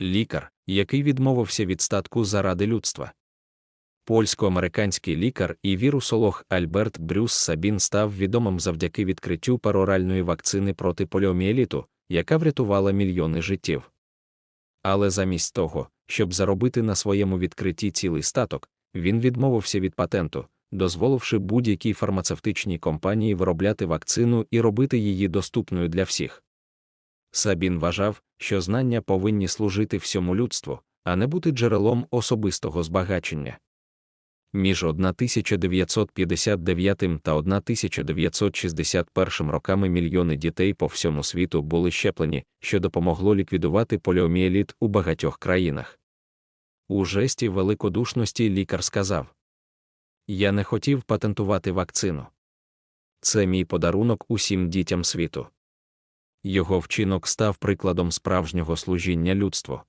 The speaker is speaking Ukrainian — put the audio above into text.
лікар, який відмовився від статку заради людства. Польсько-американський лікар і вірусолог Альберт Брюс Сабін став відомим завдяки відкриттю пероральної вакцини проти поліоміеліту, яка врятувала мільйони життів. Але замість того, щоб заробити на своєму відкритті цілий статок, він відмовився від патенту, дозволивши будь-якій фармацевтичній компанії виробляти вакцину і робити її доступною для всіх. Сабін вважав, що знання повинні служити всьому людству, а не бути джерелом особистого збагачення. Між 1959 та 1961 роками мільйони дітей по всьому світу були щеплені, що допомогло ліквідувати поліоміеліт у багатьох країнах. У жесті великодушності лікар сказав: Я не хотів патентувати вакцину. Це мій подарунок усім дітям світу. Його вчинок став прикладом справжнього служіння людству.